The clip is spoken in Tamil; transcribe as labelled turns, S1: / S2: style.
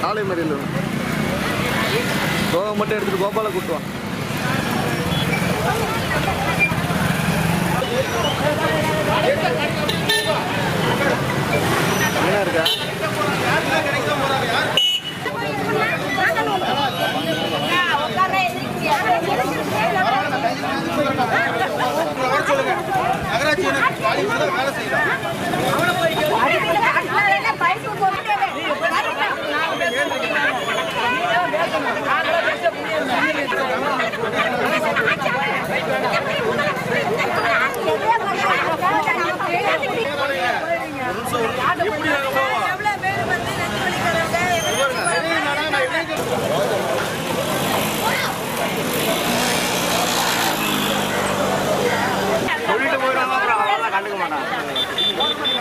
S1: பாளையமேரியில் தோகை மட்டும் எடுத்துட்டு கோபால கூட்டுவான் என்ன இருக்கா? சொல்லிட்டு